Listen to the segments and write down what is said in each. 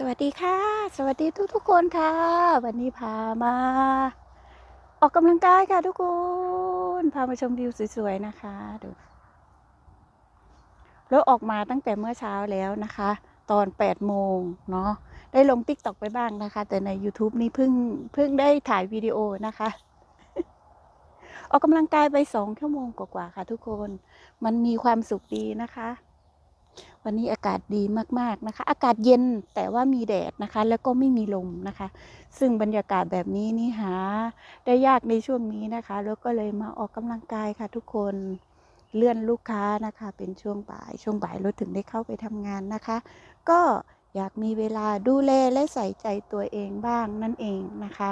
สวัสดีค่ะ สวัสดีทุกทุกๆคนค่ะ วันนี้พามา ออกกำลังกายค่ะทุกคน พามาชมวิวสวยๆนะคะดูแล้วออกมาตั้งแต่เมื่อเช้าแล้วนะคะ ตอน8โมงเนาะได้ลงติ๊กต็อกไปบ้างนะคะ แต่ใน YouTube นี่เพิ่งเพิ่งได้ถ่ายวิดีโอนะคะ ออกกำลังกายไปสองชั่วโมงกว่าๆค่ะทุกคน มันมีความสุขดีนะคะ วันนี้อากาศดีมากๆนะคะ อากาศเย็นแต่ว่ามีแดดนะคะ แล้วก็ไม่มีลมนะคะ ซึ่งบรรยากาศแบบนี้นี่หา ได้ยากในช่วงนี้นะคะ แล้วก็เลยมาออกกำลังกายค่ะทุกคนเลื่อนลูกค้านะคะ เป็นช่วงบ่ายช่วงบ่ายรถถึงได้เข้าไปทำงานนะคะ ก็อยากมีเวลาดูแลและใส่ใจตัวเองบ้างนั่นเองนะคะ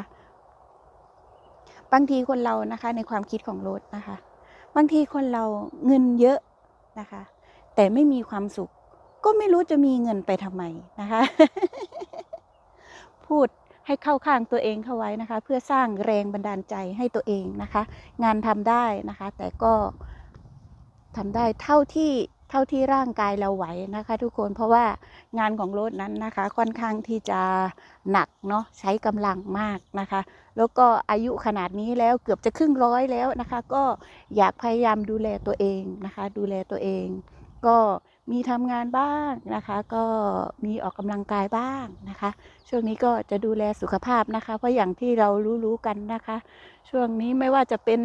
บางทีคนเรานะคะในความคิดของรถนะคะ บางทีคนเราเงินเยอะนะคะ แต่ไม่มีความสุข ก็ไม่รู้จะมีเงินไปทำไมนะคะ พูดให้เข้าข้างตัวเองเข้าไว้นะคะ เพื่อสร้างแรงบันดาลใจให้ตัวเองนะคะ งานทำได้นะคะ แต่ก็ทำได้เท่าที่เท่าที่ร่างกายเราไหวนะคะ ทุกคนเพราะว่างานของรถนั้นนะคะ ค่อนข้างที่จะหนักเนาะใช้กำลังมากนะคะ แล้วก็อายุขนาดนี้แล้วเกือบจะครึ่งร้อยแล้วนะคะ ก็อยากพยายามดูแลตัวเองนะคะ ดูแลตัวเอง ก็มีทำงานบ้างนะคะ ก็มีออกกำลังกายบ้างนะคะ ช่วงนี้ก็จะดูแลสุขภาพนะคะ เพราะอย่างที่เรารู้ๆกันนะคะ ช่วงนี้ไม่ว่าจะเป็น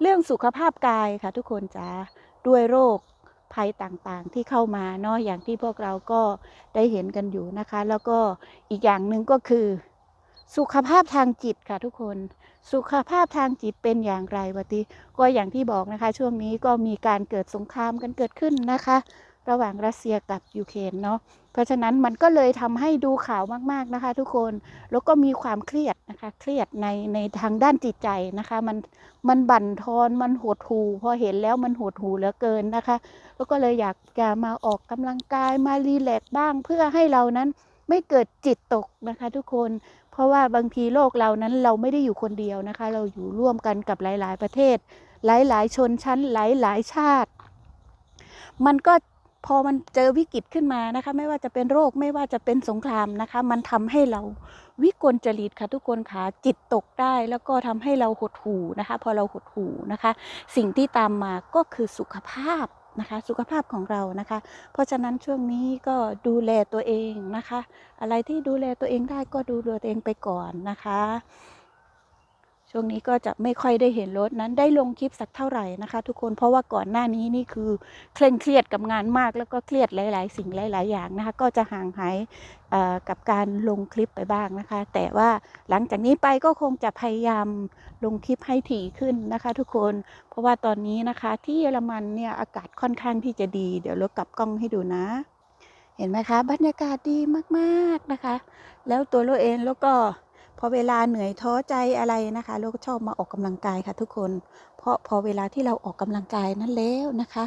เรื่องสุขภาพกายค่ะ ทุกคนจ๋าด้วยโรคภัยต่างๆที่เข้ามาเนาะอย่างที่พวกเราก็ได้เห็นกันอยู่นะคะ แล้วก็อีกอย่างหนึ่งก็คือ สุขภาพทางจิตค่ะทุกคน สุขภาพทางจิตเป็นอย่างไรวะติก็อย่างที่บอกนะคะ ช่วงนี้ก็มีการเกิดสงครามกันเกิดขึ้นนะคะ ระหว่างรัสเซียกับยูเครนเนาะเพราะฉะนั้นมันก็เลยทำให้ดูข่าวมาก ๆนะคะ ทุกคนแล้วก็มีความเครียดนะคะเครียดในในทางด้านจิตใจนะคะ มันมันบั่นทอนมันหดหูพอเห็นแล้วมันหดหูเหลือเกินนะคะ แล้วก็เลยอยากจะมาออกกำลังกายมารีแลกซ์บ้าง เพื่อให้เรานั้นไม่เกิดจิตตกนะคะ ทุกคน เพราะว่าบางทีโลกเรานั้นเราไม่ได้อยู่คนเดียวนะคะ เราอยู่ร่วมกันกับหลาย ๆ ประเทศ หลาย ๆ ชนชั้นหลาย ๆ ชาติ มันก็พอมันเจอวิกฤตขึ้นมานะคะ ไม่ว่าจะเป็นโรคไม่ว่าจะเป็นสงครามนะคะ มันทำให้เราวิกลจริตค่ะทุกคนค่ะจิตตกได้แล้วก็ทำให้เราหดหูนะคะ พอเราหดหูนะคะ สิ่งที่ตามมาก็คือสุขภาพ นะคะ สุขภาพของเรานะคะ เพราะฉะนั้นช่วงนี้ก็ดูแลตัวเองนะคะ อะไรที่ดูแลตัวเองได้ก็ดูแลตัวเองไปก่อนนะคะ ช่วงนี้ก็จะไม่ค่อยได้เห็นรถนั้นได้ลงคลิปสักเท่าไหร่นะคะ ทุกคนเพราะว่าก่อนหน้านี้นี่คือเคร่งเครียดกับงานมาก แล้วก็เครียดหลาย ๆ สิ่งหลาย ๆ อย่างนะคะ ก็จะห่างหายกับการลงคลิปไปบ้างนะคะ แต่ว่าหลังจากนี้ไปก็คงจะพยายามลงคลิปให้ถี่ขึ้นนะคะ ทุกคนเพราะว่าตอนนี้นะคะที่เยอรมันเนี่ยอากาศค่อนข้างที่จะดี เดี๋ยวรากลับกล้องให้ดูนะ เห็นไหมคะ บรรยากาศดีมาก ๆ นะคะ แล้วตัวราเองแล้วก็ พอเวลาเหนื่อยท้อใจอะไรนะคะ เราก็ชอบมาออกกำลังกายค่ะทุกคน เพราะพอเวลาที่เราออกกำลังกายนั้นแล้วนะคะ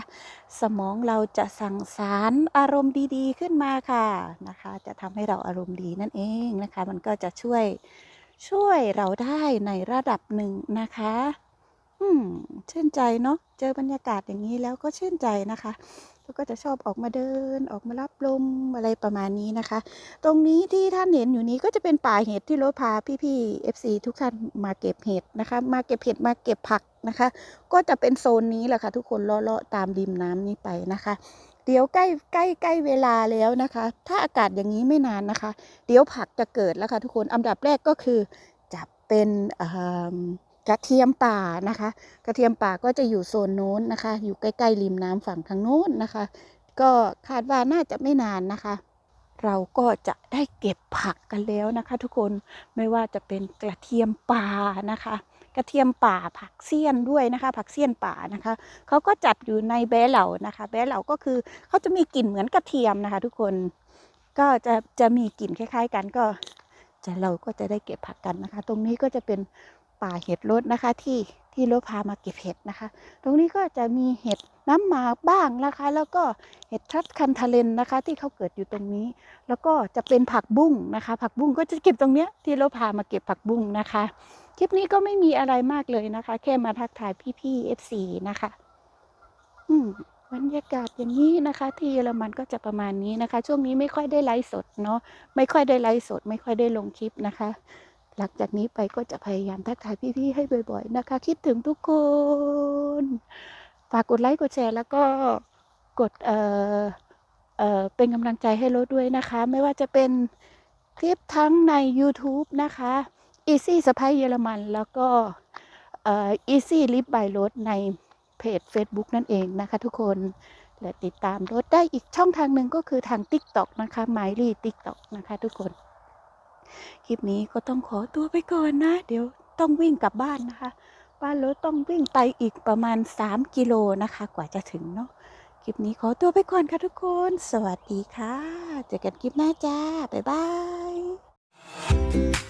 สมองเราจะสั่งสารอารมณ์ดีๆขึ้นมาค่ะนะคะ จะทำให้เราอารมณ์ดีนั่นเองนะคะ มันก็จะช่วยช่วยเราได้ในระดับหนึ่งนะคะ อืมชื่นใจเนาะเจอบรรยากาศอย่างนี้แล้วก็ชื่นใจนะคะ แล้วก็จะชอบออกมาเดินออกมารับลมอะไรประมาณนี้นะคะ ตรงนี้ที่ท่านเห็นอยู่นี้ก็จะเป็นป่าเห็ดที่รถพาพี่ๆ FC ทุกท่านมาเก็บเห็ดนะคะ มาเก็บเห็ดมาเก็บผักนะคะ ก็จะเป็นโซนนี้แหละค่ะ ทุกคนเลาะๆตามริมน้ำนี้ไปนะคะเดี๋ยวใกล้ใกล้ใกล้เวลาแล้วนะคะ ถ้าอากาศอย่างนี้ไม่นานนะคะ เดี๋ยวผักจะเกิดแล้วค่ะทุกคน อันดับแรกก็คือจะเป็นเอิ่ม กระเทียมป่านะคะ กระเทียมป่าก็จะอยู่โซนโน้นนะคะ อยู่ใกล้ๆริมน้ำฝั่งทางโน้นนะคะ ก็คาดว่าน่าจะไม่นานนะคะ เราก็จะได้เก็บผักกันแล้วนะคะ ทุกคนไม่ว่าจะเป็นกระเทียมป่านะคะ กระเทียมป่าผักเสี้ยนด้วยนะคะ ผักเสี้ยนป่านะคะเขาก็จัดอยู่ในแบเหล่านะคะ แบเหล่าก็คือเขาจะมีกลิ่นเหมือนกระเทียมนะคะ ทุกคนก็จะจะมีกลิ่นคล้าย ๆ กันก็จะเราก็จะได้เก็บผักกันนะคะ ตรงนี้ก็จะเป็น ป่าเห็ดรถนะคะ ที่ที่รถพามาเก็บเห็ดนะคะ ตรงนี้ก็จะมีเห็ดน้ำหมากบ้างนะคะ แล้วก็เห็ดทัดคันทาเลนนะคะ ที่เขาเกิดอยู่ตรงนี้ แล้วก็จะเป็นผักบุ้งนะคะ ผักบุ้งก็จะเก็บตรงเนี้ยที่เราพามาเก็บผักบุ้งนะคะ คลิปนี้ก็ไม่มีอะไรมากเลยนะคะ แค่มาทักทายพี่ๆ FC นะคะ อืมบรรยากาศอย่างนี้นะคะ ที่เยอรมันก็จะประมาณนี้นะคะ ช่วงนี้ไม่ค่อยได้ไลฟ์สดเนาะไม่ค่อยได้ไลฟ์สด ไม่ค่อยได้ลงคลิปนะคะ หลังจากนี้ไปก็จะพยายามทักทายพี่ๆให้บ่อย ๆ นะคะ คิดถึงทุกคน ฝากกดไลค์กดแชร์แล้วก็กดเอ่อเอ่อเป็นกำลังใจให้รถด้วยนะคะ ไม่ว่าจะเป็นคลิปทั้งใน YouTube นะคะ Easy สไปเยอรมันแล้วก็เอ่อ Easy Live by รถในเพจ Facebook นั่นเองนะคะทุกคนและติดตามรถได้อีกช่องทางหนึ่งก็คือทาง TikTok นะคะไมลี่ TikTok นะคะทุกคน คลิปนี้ก็ต้องขอตัวไปก่อนนะ เดี๋ยวต้องวิ่งกลับบ้านนะคะ บ้านรถต้องวิ่งไปอีกประมาณ 3 กิโลนะคะ กว่าจะถึงเนาะคลิปนี้ขอตัวไปก่อนค่ะทุกคน สวัสดีค่ะ เจอกันคลิปหน้าจ้า บ๊ายบาย